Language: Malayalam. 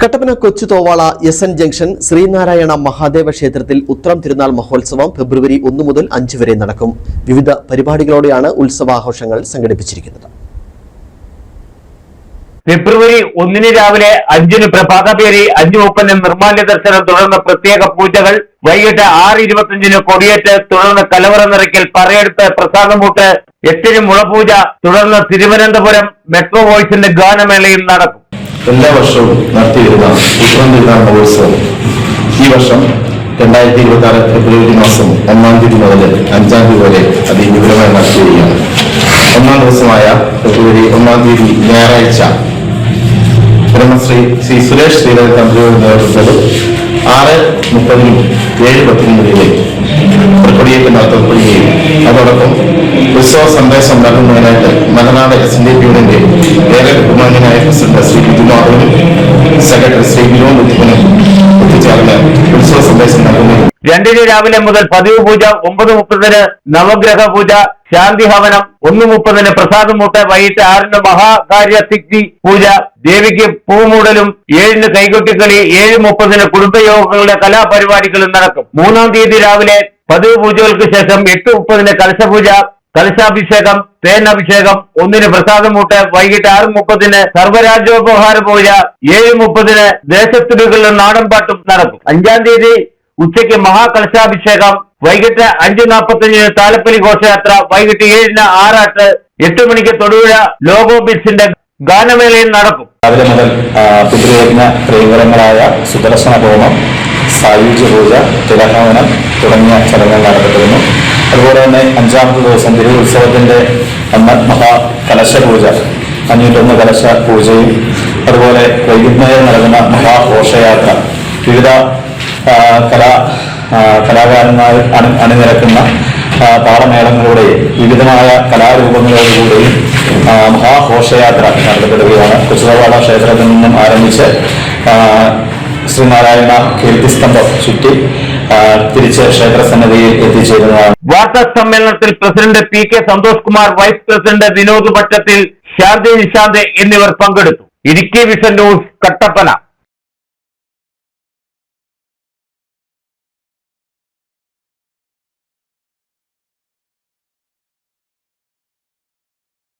Kattappana Kochu Thovala S N junction Sreenarayana Mahadeva ക്ഷേത്രത്തിൽ ഉത്രം തിരുനാൾ മഹോത്സവം ഫെബ്രുവരി ഒന്ന് മുതൽ അഞ്ച് വരെ നടക്കും. വിവിധ പരിപാടികളോടെയാണ് ഉത്സവാഘോഷങ്ങൾ സംഘടിപ്പിച്ചിരിക്കുന്നത്. ഫെബ്രുവരി ഒന്നിന് രാവിലെ അഞ്ചിന് പ്രഭാതപേരി അഞ്ചു മുപ്പതിന് നിർമാല്യ ദർശനം തുടർന്ന് പ്രത്യേക പൂജകൾ. വൈകിട്ട് ആറ് ഇരുപത്തിയഞ്ചിന് കൊടിയേറ്റ് തുടർന്ന് കലവറ നിറയ്ക്കൽ പറയെടുത്ത് പ്രസാദമൂട്ട് എട്ടിന് മുളപൂജ തുടർന്ന് തിരുവനന്തപുരം മെട്രോ വോയിസിന്റെ ഗാനമേളയും നടക്കും. എല്ലാ വർഷവും നടത്തിവരുന്ന ഉത്രം തിരുനാൾ മഹോത്സവം. ഈ വർഷം രണ്ടായിരത്തി ഇരുപത്തി ആറ് ഫെബ്രുവരി മാസം ഒന്നാം തീയതി മുതൽ അഞ്ചാം തീയതി വരെ അതിവിപുലമായി വരികയാണ് ഒന്നാം ദിവസമായ ഫെബ്രുവരി ഒന്നാം തീയതി ഞായറാഴ്ച ബ്രഹ്മശ്രീ ശ്രീ സുരേഷ് ശ്രീധരൻ തന്ത്രിയുടെ നേതൃത്വത്തിൽ ആറ് മുപ്പതിനും ഏഴ് പത്തിനും ഇടയിലെ കൊടിയേറ്റ് നടത്തപ്പെടുകയും അതോടൊപ്പം ഉത്സവ സന്ദേശം നൽകുന്നതിനായിട്ട് മലനാട് എസ് എൻ ഡി പിയുടെ ഏറെ ബഹുമാന്യനായ പ്രസിഡന്റ് ശ്രീ ബിജുമാധവനും സെക്രട്ടറി ശ്രീ വിനോദ് ഉത്തമനും ഒത്തുചേർന്ന് ഉത്സവ സന്ദേശം നൽകുന്നു. രണ്ടിന് രാവിലെ മുതൽ പതിവ് പൂജ ഒമ്പത് മുപ്പതിന് നവഗ്രഹ പൂജ ശാന്തി ഹവനം ഒന്ന് മുപ്പതിന് പ്രസാദമൂട്ട് വൈകിട്ട് ആറിന് മഹാകാര്യ സിദ്ധി പൂജ ദേവിക്ക് പൂമൂടലും ഏഴിന് കൈകൊട്ടിക്കളി ഏഴ് മുപ്പതിന് കുടുംബയോഗങ്ങളുടെ കലാപരിപാടികളും നടക്കും. മൂന്നാം തീയതി രാവിലെ പതിവ് പൂജകൾക്ക് ശേഷം എട്ട് മുപ്പതിന് കലശപൂജ കലശാഭിഷേകം തേനഭിഷേകം ഒന്നിന് പ്രസാദമൂട്ട് വൈകിട്ട് ആറ് മുപ്പതിന് സർവരാജ്യോപഹാര പൂജ ഏഴ് മുപ്പതിന് ദേശത്തുടികളിലും നാടൻപാട്ടും നടക്കും. അഞ്ചാം തീയതി ഉച്ചയ്ക്ക് മഹാകലശാഭിഷേകം വൈകിട്ട് അഞ്ച് നാൽപ്പത്തഞ്ചിന് താലപ്പലി ഘോഷയാത്ര വൈകിട്ട് ഏഴിന് ആറാട്ട് എട്ട് മണിക്ക് തൊടുപുഴ ലോഗോ ബിറ്റ്സിന്റെ ഗാനമേളയും നടക്കും. രാവിലെ മുതൽ പിതൃയജ്ഞ പ്രിയകരങ്ങളായ സുദർശന ഹോമം സായുജ്യ പൂജ തിലഹവനം തുടങ്ങിയ ചടങ്ങുകൾ നടത്തപ്പെടുന്നു. അതുപോലെ തന്നെ അഞ്ചാമത്തെ ദിവസം തിരുവുത്സവത്തിന്റെ അന്ന് മഹാ കലശ പൂജ അഞ്ഞൂറ്റൊന്ന് കലശ പൂജയും അതുപോലെ വൈകുന്നേരം നടക്കുന്ന മഹാഘോഷയാത്ര. വിവിധ കലാ കലാകാരന്മാർ അണി അണിനിരക്കുന്ന താളമേളങ്ങളുടെയും വിവിധമായ കലാരൂപങ്ങളോടുകൂടിയും മഹാഘോഷയാത്ര നടത്തപ്പെടുകയാണ്. കൊച്ചുതവാള ക്ഷേത്രത്തിൽ നിന്നും ആരംഭിച്ച് ശ്രീനാരായണ കീർത്തിസ്തംഭം ചുറ്റി തിരിച്ച് ക്ഷേത്രസന്നിധിയിൽ എത്തിച്ചേരുന്നതാണ്. വാർത്താ സമ്മേളനത്തിൽ president P K Santhosh Kumar vice president Vinod Bhattathil Shanthi Nishanth എന്നിവർ പങ്കെടുത്തു. Idukki vision news Kattappana.